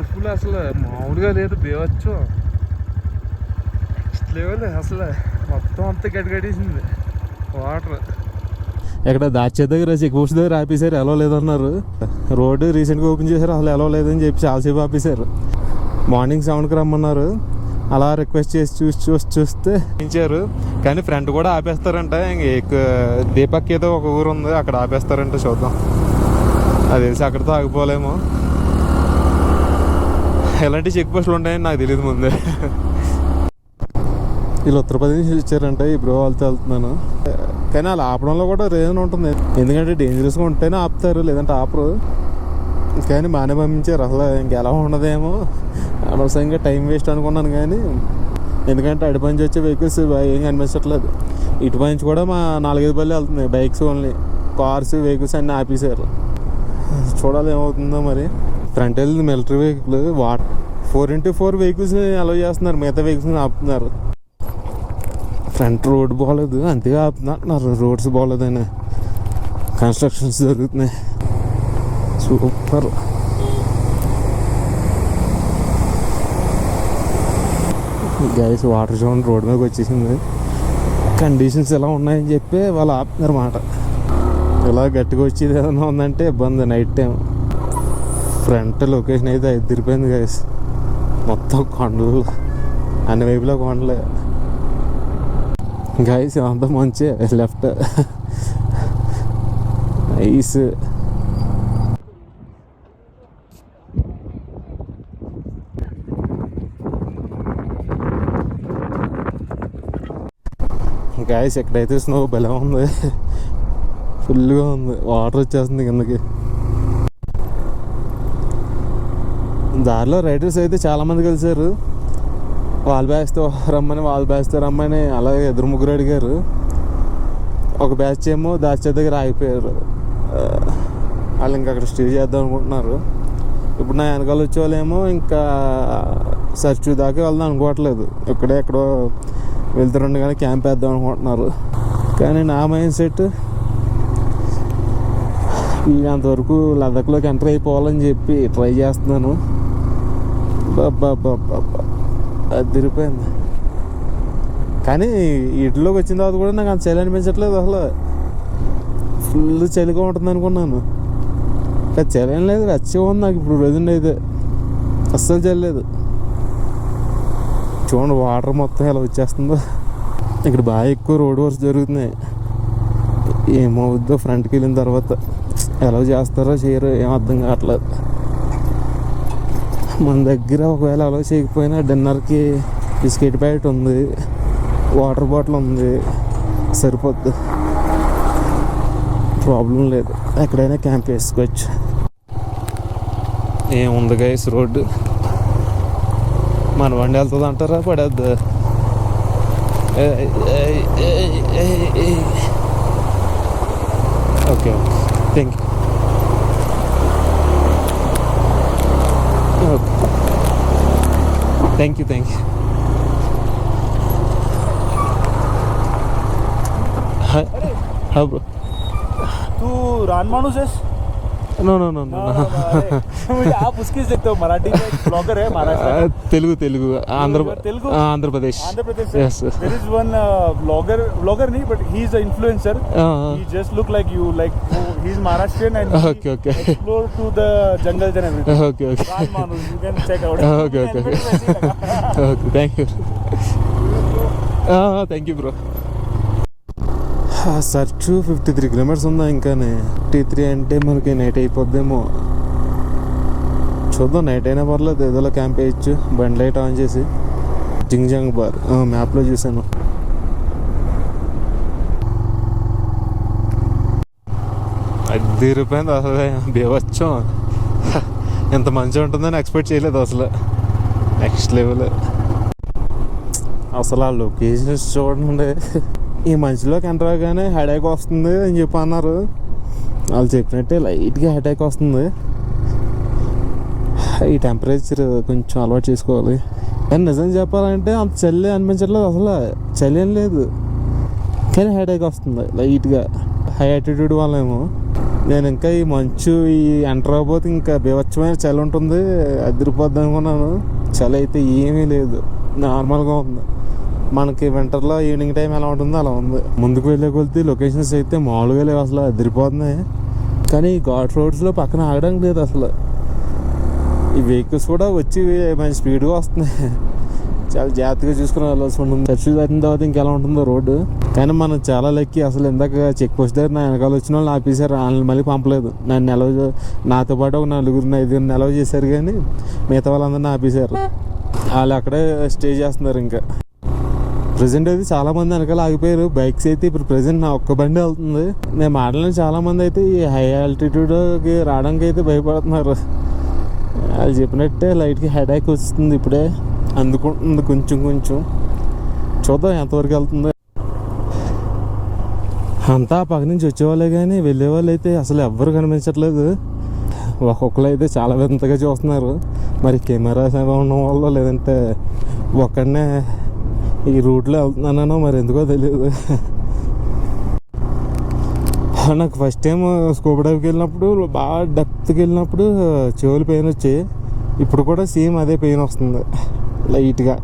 Housefull అసలు మామూలుగా లేదు బేవచ్చు. నెక్స్ట్ లెవెల్ అసలు మొత్తం అంతా గడిగడేసింది. వాటర్ ఇక్కడ దాచే దగ్గర చెక్పోస్ట్ దగ్గర ఆపేశారు ఎలా లేదన్నారు. రోడ్డు రీసెంట్గా ఓపెన్ చేశారు అసలు ఎలా లేదని చెప్పి చాలాసేపు ఆపేశారు. మార్నింగ్ సెవెన్కి రమ్మన్నారు. అలా రిక్వెస్ట్ చేసి చూసి చూసి చూస్తే ఇచ్చారు కానీ ఫ్రంట్ కూడా ఆపేస్తారంట. ఇంక దీపక్ ఏదో ఒక ఊరు ఉంది అక్కడ ఆపేస్తారంట చూద్దాం. అది తెలిసి అక్కడితో ఆగిపోలేము. ఎలాంటి చెక్ పోస్టులు ఉంటాయని నాకు తెలియదు ముందే. వీళ్ళు ఉత్తరప్రదేశ్ ఇచ్చారంటే ఈ బ్రో వాళ్ళతో వెళ్తున్నాను. కానీ అలా ఆపడంలో కూడా రీజన్ ఉంటుంది. ఎందుకంటే డేంజరస్గా ఉంటేనే ఆపుతారు లేదంటే ఆపరు. కానీ బాగానే పంపించారు అసలు ఇంకెలా ఉండదేమో. అనవసరంగా టైం వేస్ట్ అనుకున్నాను కానీ ఎందుకంటే అటు నుంచి వచ్చే వెహికల్స్ ఏం కనిపించట్లేదు. ఇటు నుంచి కూడా మా నాలుగైదు పల్లె వెళ్తున్నాయి బైక్స్ ఓన్లీ కార్స్ వెహికల్స్ అన్నీ ఆపేశారు. చూడాలి ఏమవుతుందో మరి. ఫ్రంట్ వెళ్ళింది military vehicle what four into four vehicles allow చేస్తున్నారు. మిగతా వెహికల్స్ని ఆపుతున్నారు. ఫ్రంట్ రోడ్ బాగోలేదు అంతేగా ఆపుతున్నారు. రోడ్స్ బాగోలేదని కన్స్ట్రక్షన్స్ జరుగుతున్నాయి. Super. Guys water zone road మీదకి వచ్చేసింది. కండిషన్స్ ఎలా ఉన్నాయని చెప్పి వాళ్ళు ఆపుతున్నారు మాట. ఇలా గట్టిగా వచ్చేది ఏదైనా ఉందంటే ఇబ్బంది. నైట్ టైం ఫ్రంట్ లొకేషన్ అయితే ఎదిరిపోయింది గైస్ మొత్తం కొండలు అన్ని వైపులో కొండలే. గైస్ ఇదంతా మంచి లెఫ్ట్ ఐస్ గాయస్ ఎక్కడైతే స్నో బలం ఉంది ఫుల్గా ఉంది. వాటర్ వచ్చేస్తుంది కిందకి. దారిలో రైడర్స్ అయితే చాలామంది కలిశారు. వాళ్ళ బ్యాచ్తో రమ్మని వాళ్ళ బ్యాచ్తో రమ్మని అలాగే ఎదురు ముగ్గురు అడిగారు. ఒక బ్యాచ్ ఏమో దాచే దగ్గర ఆగిపోయారు. వాళ్ళు ఇంకా అక్కడ స్టే చేద్దాం అనుకుంటున్నారు. ఇప్పుడు నా వెనకాల వచ్చే వాళ్ళేమో ఇంకా సర్చు దాకా వెళ్దాం అనుకోవట్లేదు. ఇక్కడే ఎక్కడో వెళ్తుండగానే క్యాంప్ వేద్దాం అనుకుంటున్నారు. కానీ నా మైండ్ సెట్ అంతవరకు లదాఖ్లోకి ఎంటర్ అయిపోవాలని చెప్పి ట్రై చేస్తున్నాను. అది తిరిగిపోయింది. కానీ ఇంట్లోకి వచ్చిన తర్వాత కూడా నాకు అంత చలి అనిపించట్లేదు అసలు. ఫుల్ చలిగా ఉంటుంది అనుకున్నాను. కానీ చలి ఏం లేదు వెచ్చగా ఉంది నాకు ఇప్పుడు ప్రజెంట్ అయితే. అస్సలు చల్లలేదు చూడండి వాటర్ మొత్తం ఎలా వచ్చేస్తుందో. ఇక్కడ బాగా ఎక్కువ రోడ్ వర్క్స్ జరుగుతున్నాయి. ఏమవుద్దో ఫ్రంట్కి వెళ్ళిన తర్వాత ఎలా చేస్తారో చేయరో ఏం అర్థం కావట్లేదు. మన దగ్గర ఒకవేళ అలా చేయకపోయినా డిన్నర్కి బిస్కెట్ ప్యాకెట్ ఉంది వాటర్ బాటిల్ ఉంది సరిపోద్ది. ప్రాబ్లం లేదు. ఎక్కడైనా క్యాంప్ వేసుకోవచ్చు. ఏముంది గైస్ రోడ్డు? మన వండి వెళ్తుంది అంటారా? పడద్దు? Okay thank you Thank you, thank you. હા હા bro no no no no आप उसकी देखते हो मराठी ब्लॉगर है Maharashtra Telugu Telugu Andhra Telugu Andhra Pradesh Andhra Pradesh yes there is one blogger blogger नहीं but he is a influencer he just look like you like he is Maharashtrian and okay okay explore to the jungle and everything okay okay you can check out okay okay okay thank you हां thank you bro search fifty three kilometres ఉందా ఇంకానే? Fifty three అంటే మనకి night అయిపోద్దేమో. చూద్దాం night అయినా పర్లేదు ఏదోలా camp వేయచ్చు. బండి లైట్ ఆన్ చేసి. జింగ్ జంగ్ బార్ మ్యాప్లో చూసాను అది రూపాయలు అసలు బీవచ్చం ఎంత మంచిగా ఉంటుందని ఎక్స్పెక్ట్ చేయలేదు అసలు. నెక్స్ట్ లెవెల్ అసలు ఆ లొకేషన్స్ చూడండి. ఈ మంచులోకి ఎంటర్ అవగానే హెడేక్ వస్తుంది అని చెప్పి అన్నారు. వాళ్ళు చెప్పినట్టే లైట్గా హెడేక్ వస్తుంది. ఈ టెంపరేచర్ కొంచెం అలవాటు చేసుకోవాలి. కానీ నిజం చెప్పాలంటే అంత చలి అనిపించట్లేదు అసలు. చలి ఏం లేదు. కానీ హెడేక్ వస్తుంది లైట్గా హై యాటిట్యూడ్ వాళ్ళేమో. నేను ఇంకా ఈ మంచు ఈ ఎంటర్ అవ్వబోతే ఇంకా బీభత్సమైన చలి ఉంటుంది. అదిరిపోద్ది అనుకున్నాను. చలి అయితే ఏమీ లేదు. నార్మల్గా ఉంది. మనకి వింటర్లో ఈవినింగ్ టైం ఎలా ఉంటుందో అలా ఉంది. ముందుకు వెళ్ళే కొలితే లొకేషన్స్ అయితే మామూలుగా లేవు అసలు అదిరిపోతున్నాయి. కానీ ఘాట్ రోడ్స్లో పక్కన ఆగడానికి లేదు అసలు. ఈ వెహికల్స్ కూడా వచ్చి మంచి స్పీడ్గా వస్తున్నాయి. చాలా జాగ్రత్తగా చూసుకుని వెళ్ళాల్సి ఉంటుంది. చర్చి దాటిన తర్వాత ఇంకెలా ఉంటుందో రోడ్డు. కానీ మనం చాలా లెక్కి అసలు ఇందాక చెక్ పోస్ట్ దగ్గర నా వెనకాల వచ్చిన వాళ్ళు ఆపేశారు. వాళ్ళని మళ్ళీ పంపలేదు. నన్ను నిలవ నాతో పాటు ఒక నలుగురిని ఐదుగురిని నిలవ చేశారు కానీ మిగతా వాళ్ళందరినీ ఆపేశారు. వాళ్ళు అక్కడే స్టే చేస్తున్నారు ఇంకా. ప్రజెంట్ అయితే చాలా మంది వెనకాల ఆగిపోయారు. బైక్స్ అయితే ఇప్పుడు ప్రజెంట్ నా ఒక్క బండి వెళ్తుంది. నేను మాట్లాడిన చాలా మంది అయితే ఈ హై ఆల్టిట్యూడ్కి రావడానికి అయితే భయపడుతున్నారు. వాళ్ళు చెప్పినట్టే లైట్కి హెడేక్ వస్తుంది ఇప్పుడే. అందుకుంటుంది కొంచెం కొంచెం. చూద్దాం ఎంతవరకు వెళ్తుందో. అంతా పక్క నుంచి వచ్చేవాళ్ళే కానీ వెళ్ళే వాళ్ళు అయితే అసలు ఎవ్వరు కనిపించట్లేదు. ఒక్కొక్కరు అయితే చాలా వింతగా చూస్తున్నారు. మరి కెమెరాస్ ఏమైనా ఉండడం వల్ల లేదంటే ఒక్కడనే ఈ రూట్లో వెళ్తున్నానో మరి ఎందుకో తెలియదు. నాకు ఫస్ట్ టైం స్కూబా డైవ్కి వెళ్ళినప్పుడు బాగా డెప్త్కి వెళ్ళినప్పుడు చెవులు పెయిన్ వచ్చి ఇప్పుడు కూడా సేమ్ అదే పెయిన్ వస్తుంది లైట్గా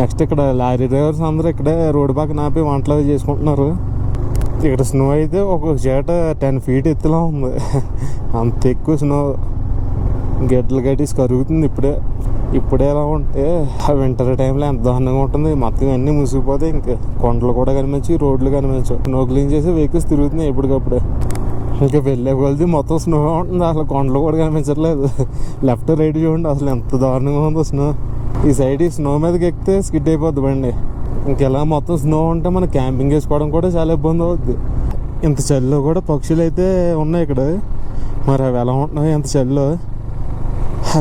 నెక్స్ట్ ఇక్కడ లారీ డ్రైవర్స్ అందరూ ఇక్కడే రోడ్డు పక్కన ఆపి వంటలు చేసుకుంటున్నారు. ఇక్కడ స్నో అయితే ఒక్కొక్క చేట టెన్ ఫీట్ ఎత్తులా ఉంది. అంత ఎక్కువ స్నో గడ్డలు గడ్డీస్ కరుగుతుంది ఇప్పుడే. ఇప్పుడే ఎలా ఉంటే ఆ వింటర్ టైంలో ఎంత దారుణంగా ఉంటుంది. మొత్తం అన్నీ ముసిగిపోతే ఇంకా కొండలు కూడా కనిపించి రోడ్లు కనిపించవు. స్నో క్లీన్ చేసి వెహికల్స్ తిరుగుతున్నాయి ఎప్పటికప్పుడు. ఇంకా వెళ్ళే కొలిది మొత్తం స్నో ఉంటుంది. అసలు కొండలు కూడా కనిపించట్లేదు. లెఫ్ట్ రైట్ చూడండి అసలు ఎంత దారుణంగా ఉందో స్నో ఈ సైడ్ ఈ స్నో మీదకి ఎక్కితే స్కిడ్ అయిపోద్ది బండి. ఇంకెలా మొత్తం స్నో ఉంటే మన క్యాంపింగ్ చేసుకోవడం కూడా చాలా ఇబ్బంది అవుద్ది. ఇంత చలిలో కూడా పక్షులు అయితే ఉన్నాయి ఇక్కడ. మరి అవి ఎలా ఉంటున్నాయి? ఎంత చలిలో?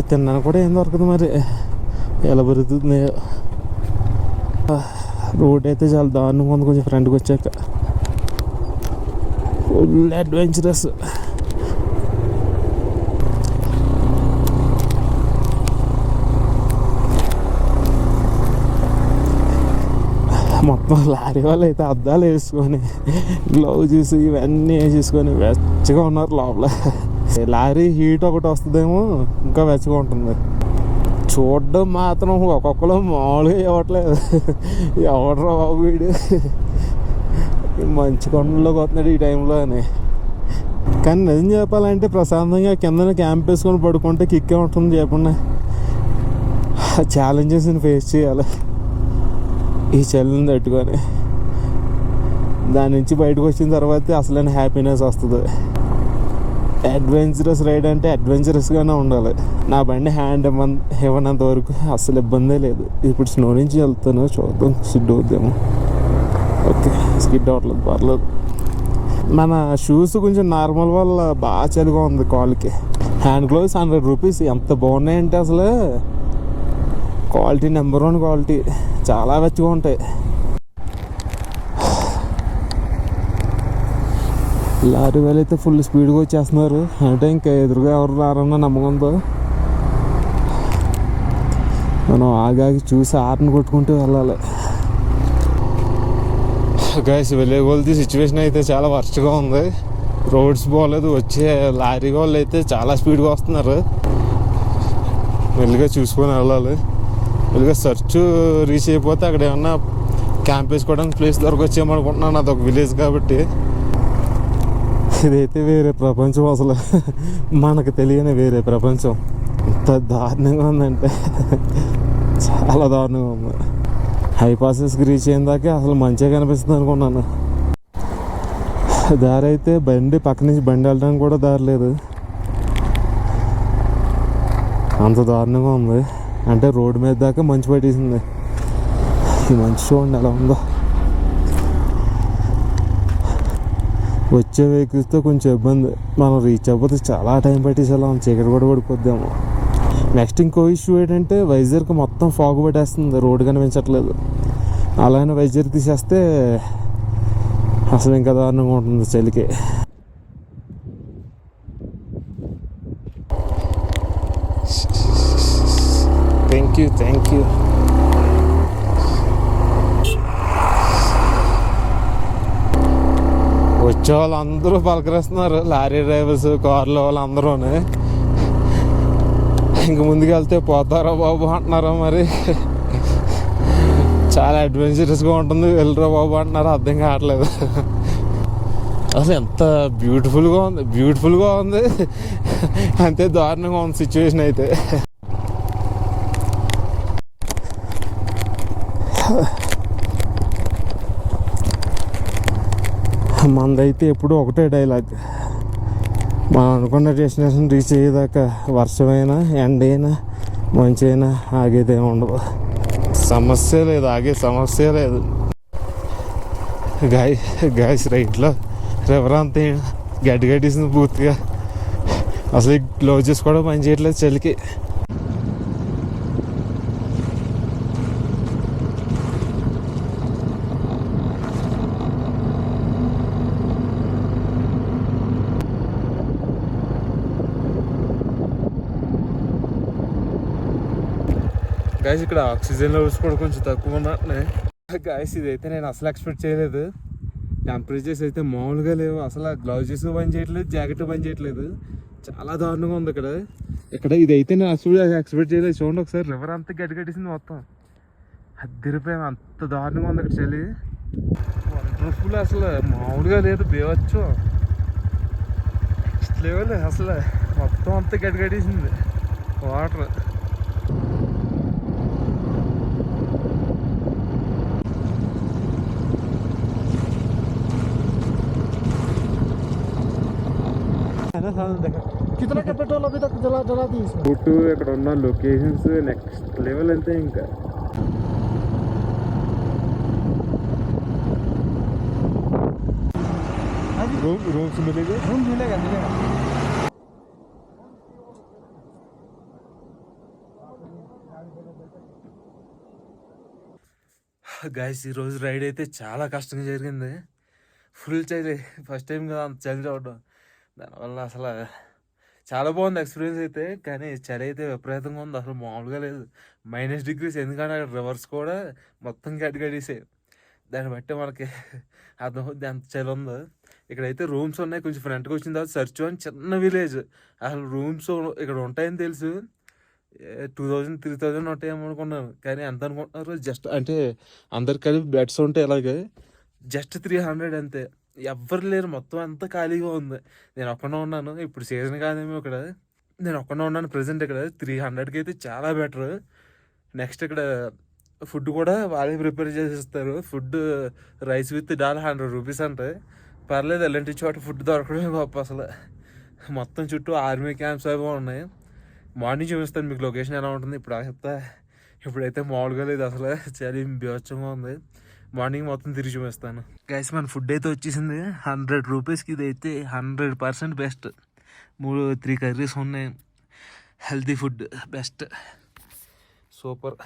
తిన్నాను కూడా ఏం దొరకదు మరి. ఎలా పెరుగుతుంది? రోడ్ అయితే చాలా దారుణంగా ఉంది కొంచెం ఫ్రంట్కి వచ్చాక. ఫుల్ అడ్వెంచరస్ మొత్తం లారీ వాళ్ళు అయితే అద్దాలు వేసుకొని గ్లౌజ్ చూసి ఇవన్నీ వేసేసుకొని వెచ్చగా ఉన్నారు లోపల. లారీ హీట్ ఒకటి వస్తుందేమో ఇంకా వెచ్చగా ఉంటుంది. చూడడం మాత్రం ఒక్కొక్కరు మామూలుగా ఇవ్వట్లేదు. ఎవడరా బాబు వీడు? మంచి కొండల్లోకి వస్తున్నాడు ఈ టైంలో అని. కానీ నిజం చెప్పాలంటే ప్రశాంతంగా కిందన క్యాంప్ వేసుకొని పడుకుంటే కిక్కే ఉంటుంది చెప్పండి. ఛాలెంజెస్ని ఫేస్ చేయాలి. ఈ చలిని తట్టుకొని. దాని నుంచి బయటకు వచ్చిన తర్వాత అసలైన హ్యాపీనెస్ వస్తుంది. అడ్వెంచరస్ రైడ్ అంటే అడ్వెంచరస్గానే ఉండాలి. నా బండి హ్యాండ్ ఇవ్వన్ ఇవ్వనంత వరకు అసలు ఇబ్బందే లేదు. ఇప్పుడు స్నో నుంచి వెళ్తాను చూద్దాం స్కిడ్ అవుద్దేమో. ఓకే స్కిడ్ అవ్వట్లేదు పర్లేదు. మన షూస్ కొంచెం నార్మల్ వల్ల బాగా చలిగా ఉంది కాల్కి హ్యాండ్ గ్లోవ్స్ హండ్రెడ్ రూపీస్ ఎంత బాగున్నాయంటే అసలు క్వాలిటీ నెంబర్ వన్ క్వాలిటీ చాలా వెచ్చగా ఉంటాయి. లారీ వాళ్ళు అయితే ఫుల్ స్పీడ్గా వచ్చేస్తున్నారు. అంటే ఇంకా ఎదురుగా ఎవరు రారన్న నమ్మకంతో మనం ఆగాగి చూసి ఆర్ని కొట్టుకుంటూ వెళ్ళాలి. గైస్ వెళ్ళే కొలిది సిచ్యువేషన్ అయితే చాలా వర్స్ట్గా ఉంది. రోడ్స్ బాగోలేదు వచ్చే లారీ వాళ్ళు అయితే చాలా స్పీడ్గా వస్తున్నారు. మెల్లిగా చూసుకొని వెళ్ళాలి. మెల్లిగా సర్చ్ రీచ్ అయిపోతే అక్కడ ఏమన్నా క్యాంప్ వేసుకోవడానికి ప్లేస్ దొరకొచ్చేమో అనుకుంటున్నాను. అదొక విలేజ్ కాబట్టి. ఇదైతే వేరే ప్రపంచం అసలు. మనకు తెలియని వేరే ప్రపంచం. ఎంత దారుణంగా ఉందంటే. చాలా దారుణంగా ఉంది. హైపాసెస్కి రీచ్ అయిన దాకా అసలు మంచిగా కనిపిస్తుంది అనుకున్నాను. దారి అయితే బండి పక్క నుంచి బండి వెళ్ళడానికి కూడా దారి లేదు. అంత దారుణంగా ఉంది. అంటే రోడ్డు మీద దాకా మంచు పట్టేసింది. ఈ మంచు చూడండి ఎలా ఉందో. వచ్చే వెహికల్స్తో కొంచెం ఇబ్బంది. మనం రీచ్ అవ్వకపోతే చాలా టైం పట్టేసేలా చీకటి కూడా పడిపోద్దాము. నెక్స్ట్ ఇంకో ఇష్యూ ఏంటంటే వైజర్కి మొత్తం ఫాగ్ పట్టేస్తుంది. రోడ్డు కనిపించట్లేదు. అలానే వైజర్ తీసేస్తే అసలు ఇంకా దారుణంగా ఉంటుంది చలికి థ్యాంక్ యూ థ్యాంక్ యూ వచ్చే వాళ్ళు అందరూ పలకరిస్తున్నారు. లారీ డ్రైవర్స్ కార్లు వాళ్ళు అందరూ ఇంక ముందుకెళ్తే పోతారా బాబు అంటున్నారా మరి? చాలా అడ్వెంచరస్గా ఉంటుంది. వెళ్ళరా బాబు అంటున్నారు. అర్థం కావట్లేదు. అసలు ఎంత బ్యూటిఫుల్గా ఉంది. బ్యూటిఫుల్గా ఉంది. అంతే దారుణంగా ఉంది సిచ్యువేషన్ అయితే. మందైతే ఎప్పుడూ ఒకటే డైలాగ్ మనం అనుకున్న డెస్టినేషన్ రీచ్ అయ్యేదాకా వర్షమైనా ఎండైనా మంచైనా ఆగేదే ఉండదు. సమస్య లేదు ఆగే సమస్య లేదు. గాయ గాయస్ రైట్లో రివర్ అంతా గడ్డి గడ్డేసింది పూర్తిగా. అసలు ఈ గ్లౌజెస్ కూడా పని చేయట్లేదు చలికి గాయస్ ఇక్కడ ఆక్సిజన్ లెవెల్స్ కూడా కొంచెం తక్కువ ఉన్నట్టున్నాయి. గాయస్ ఇదైతే నేను అసలు ఎక్స్పెక్ట్ చేయలేదు. టెంపరేచర్స్ అయితే మామూలుగా లేవు. అసలు గ్లౌజెస్ పని చేయట్లేదు జాకెట్ పని చేయట్లేదు. చాలా దారుణంగా ఉంది ఇక్కడ. ఇక్కడ ఇదైతే నేను అసలు ఎక్స్పెక్ట్ చేయలేదు. చూడండి ఒకసారి రివర్ అంతా గడ్డి మొత్తం. అద్దరిపోయాం అంత దారుణంగా ఉంది ఇక్కడ చలి. వండర్ఫుల్ అసలు. మామూలుగా లేదు బేవచ్చు. నెక్స్ట్ లెవెల్ అసలు. మొత్తం అంతా వాటర్ గడ్డేసింది వాటర్ कितना का पेट्रोल अभी तक जला जला दी इसमें ఫుడ్ ఇక్కడ ఉన్న లొకేషన్స్ నెక్స్ట్ లెవెల్ అంతే ఇంకా రూమ్ రూమ్స్ మిలేగా रूम मिलेगा मिलेगा గాయస్ ఈరోజు రైడ్ అయితే చాలా కష్టంగా జరిగింది ఫుల్ చలి ఫస్ట్ టైం కదా అంత చలి చూడడం దానివల్ల అసలు చాలా బాగుంది ఎక్స్పీరియన్స్ అయితే కానీ చలి అయితే విపరీతంగా ఉంది. అసలు మామూలుగా లేదు. మైనస్ డిగ్రీస్ ఎందుకంటే అక్కడ రివర్స్ కూడా మొత్తం గడిగడిసే దాన్ని బట్టి మనకి అర్థమవుద్ది ఎంత చలి ఉందో. ఇక్కడైతే రూమ్స్ ఉన్నాయి. కొంచెం ఫ్రంట్కి వచ్చిన తర్వాత సర్చ్ అని చిన్న విలేజ్. అసలు రూమ్స్ ఇక్కడ ఉంటాయని తెలుసు. టూ థౌజండ్ త్రీ థౌజండ్ ఉంటాయేమో అనుకున్నాను కానీ ఎంత అనుకుంటున్నారు జస్ట్ అంటే అందరు కలిపి బెడ్స్ ఉంటాయి అలాగే జస్ట్ త్రీ హండ్రెడ్ అంతే. ఎవ్వరు లేరు. మొత్తం అంతా ఖాళీగా ఉంది. నేను ఒక్కనే ఉన్నాను. ఇప్పుడు సీజన్ కాదేమో ఇక్కడ. నేను ఒక్కనే ఉన్నాను ప్రజెంట్ ఇక్కడ. త్రీ హండ్రెడ్కి అయితే చాలా బెటర్. నెక్స్ట్ ఇక్కడ ఫుడ్ కూడా వాళ్ళే ప్రిపేర్ చేసిస్తారు. Food rice with dal hundred rupees అంటే. పర్లేదు ఎలాంటి చోట ఫుడ్ దొరకడమే గొప్ప అసలు. మొత్తం చుట్టూ ఆర్మీ క్యాంప్స్ అవి ఉన్నాయి. మార్నింగ్ చూపిస్తాను మీకు లొకేషన్ ఎలా ఉంటుంది. ఇప్పుడు చెప్తా ఇప్పుడైతే మామూలుగా లేదు అసలు. చలి బీభత్సంగా ఉంది. మార్నింగ్ మొత్తం తిరిగి చూపిస్తాను. గైస్ మన ఫుడ్ అయితే వచ్చేసింది. హండ్రెడ్ రూపీస్కి ఇది అయితే హండ్రెడ్ పర్సెంట్ బెస్ట్ మూడు త్రీ కర్రీస్ ఉన్నాయి. Healthy food best super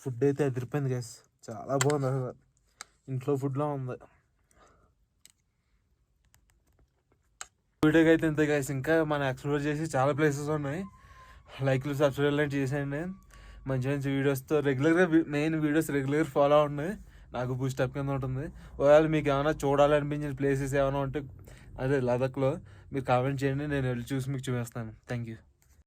food అయితే అదిరిపోయింది గైస్ చాలా బాగుంది అసలు. ఇంట్లో ఫుడ్లా ఉంది. వీడియోకి అయితే ఇంత గైస్ ఇంకా మనం ఎక్స్ప్లోర్ చేసి చాలా ప్లేసెస్ ఉన్నాయి. లైక్లు సబ్స్క్రైబ్ లాంటివి చేసేయండి. మంచి మంచి వీడియోస్తో రెగ్యులర్గా మెయిన్ వీడియోస్ రెగ్యులర్ ఫాలో అవుతున్నాయి. నాకు బూస్ట్ అప్ కింద ఉంటుంది. ఒకవేళ మీకు ఏమైనా చూడాలనిపించిన ప్లేసెస్ ఏమైనా ఉంటే అదే లదక్లో మీరు కామెంట్ చేయండి నేను వెళ్ళి చూసి మీకు చూపిస్తాను. Thank you